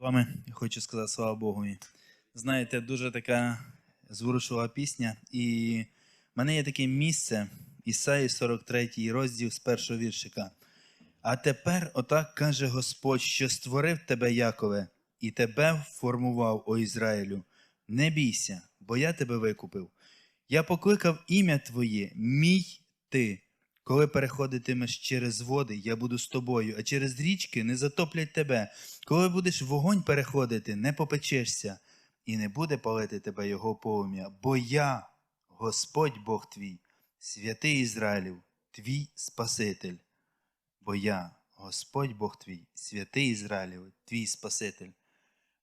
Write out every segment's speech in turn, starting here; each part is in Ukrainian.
вами хочу сказати слава Богу. Знаєте, дуже така зворушила пісня. І в мене є таке місце, Ісаї 43 розділ з першого віршика. А тепер отак каже Господь, що створив тебе, Якове, і тебе формував, о Ізраїлю. Не бійся, бо я тебе викупив. Я покликав ім'я Твоє, мій ти. Коли переходитимеш через води, я буду з тобою, а через річки не затоплять тебе. Коли будеш вогонь переходити, не попечешся, і не буде палити тебе його полум'я, бо я, Господь Бог твій, святий Ізраїлів, твій Спаситель. Бо я, Господь Бог твій, святий Ізраїлів, твій Спаситель.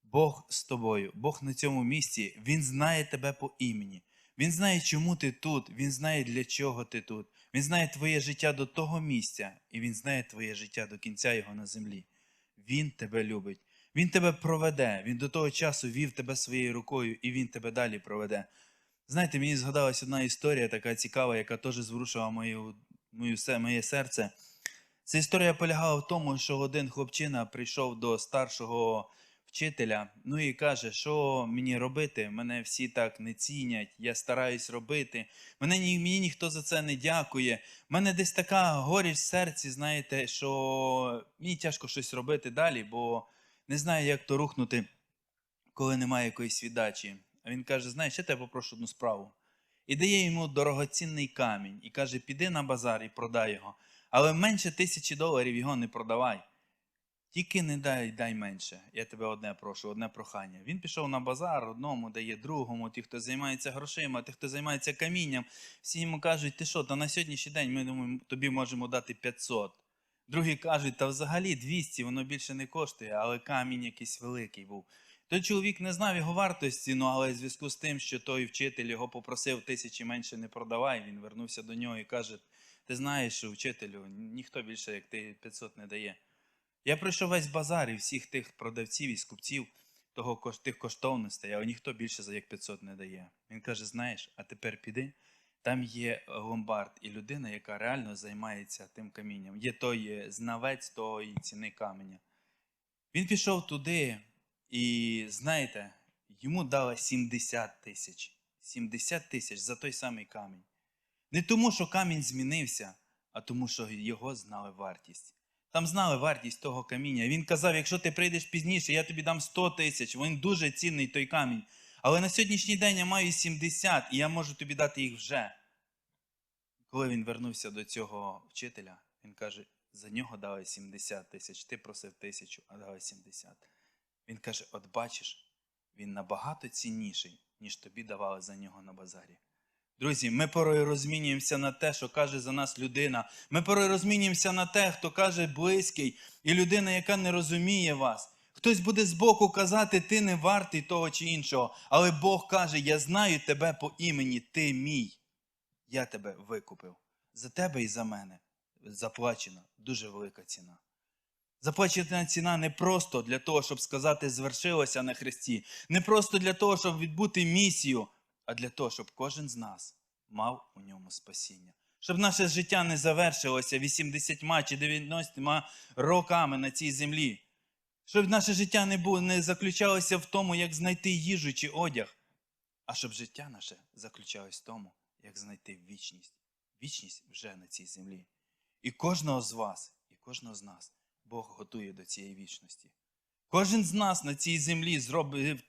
Бог з тобою, Бог на цьому місці, Він знає тебе по імені. Він знає, чому ти тут, Він знає, для чого ти тут. Він знає твоє життя до того місця, і Він знає твоє життя до кінця його на землі. Він тебе любить. Він тебе проведе. Він до того часу вів тебе своєю рукою, і він тебе далі проведе. Знаєте, мені згадалась одна історія, така цікава, яка теж зворушила мою, мою, моє серце. Ця історія полягала в тому, що один хлопчина прийшов до старшого вчителя, ну і каже, що мені робити? Мене всі так не цінять, я стараюсь робити. Мене ні, мені ніхто за це не дякує. У мене десь така горіч в серці, знаєте, що мені тяжко щось робити далі, бо не знаю, як то рухнути, коли немає якоїсь віддачі. А він каже: знаєш, я тебе попрошу одну справу. І дає йому дорогоцінний камінь і каже: піди на базар і продай його. Але менше тисячі доларів його не продавай. Тільки не дай дай менше. Я тебе одне прошу, одне прохання. Він пішов на базар, одному дає другому, ті, хто займається грошима, ті, хто займається камінням. Всі йому кажуть, ти що, та на сьогоднішній день ми думаємо, тобі можемо дати 500. Другі кажуть, та взагалі 200, воно більше не коштує, але камінь якийсь великий був. Той чоловік не знав його вартості, ну але в зв'язку з тим, що той вчитель його попросив тисячі менше не продавай, він вернувся до нього і каже: Ти знаєш, що вчителю, ніхто більше, як ти 500 не дає. Я пройшов весь базар і всіх тих продавців і скупців того, тих коштовностей, але ніхто більше за як 500 не дає. Він каже: знаєш, а тепер піди. Там є ломбард і людина, яка реально займається тим камінням. Є той е, знавець тої ціни каменя. Він пішов туди, і знаєте, йому дали 70 тисяч. 70 тисяч за той самий камінь. Не тому, що камінь змінився, а тому, що його знали вартість. Там знали вартість того каміння. Він казав, якщо ти прийдеш пізніше, я тобі дам 100 тисяч. Він дуже цінний той камінь. Але на сьогоднішній день я маю 70, і я можу тобі дати їх вже. Коли він вернувся до цього вчителя, він каже: за нього дали 70 тисяч, ти просив тисячу, а дали 70. Він каже: от бачиш, він набагато цінніший, ніж тобі давали за нього на базарі. Друзі, ми порою розмінюємося на те, що каже за нас людина. Ми порою розмінюємося на те, хто каже близький, і людина, яка не розуміє вас. Хтось буде збоку казати, ти не вартий того чи іншого. Але Бог каже: Я знаю тебе по імені, ти мій. Я тебе викупив. За тебе і за мене заплачена дуже велика ціна. Заплачена ціна не просто для того, щоб сказати, звершилося на Христі, не просто для того, щоб відбути місію, а для того, щоб кожен з нас мав у ньому спасіння. Щоб наше життя не завершилося 80 чи 90 роками на цій землі. Щоб наше життя не, було, не заключалося в тому, як знайти їжу чи одяг, а щоб життя наше заключалось в тому, як знайти вічність. Вічність вже на цій землі. І кожного з вас, і кожного з нас Бог готує до цієї вічності. Кожен з нас на цій землі зробить,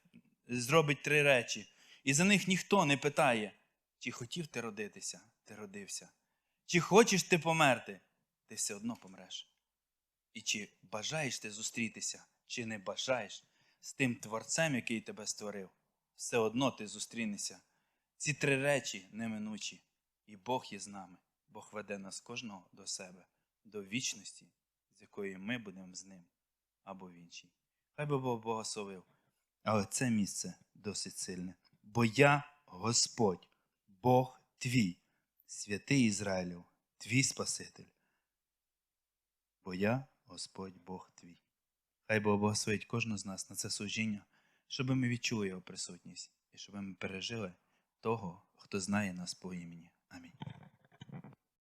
зробить три речі, і за них ніхто не питає, чи хотів ти родитися, ти родився, чи хочеш ти померти, ти все одно помреш. І чи бажаєш ти зустрітися, чи не бажаєш з тим творцем, який тебе створив, все одно ти зустрінешся. Ці три речі неминучі, і Бог є з нами. Бог веде нас кожного до себе, до вічності, з якої ми будемо з ним або в іншій. Хай би Бог благословив. Але це місце досить сильне. Бо я Господь, Бог твій, святий Ізраїлю, твій Спаситель. Бо я Господь Бог твій. Хай Бог благословить кожного з нас на це служіння, щоб ми відчули його присутність і щоб ми пережили того, хто знає нас по імені. Амінь.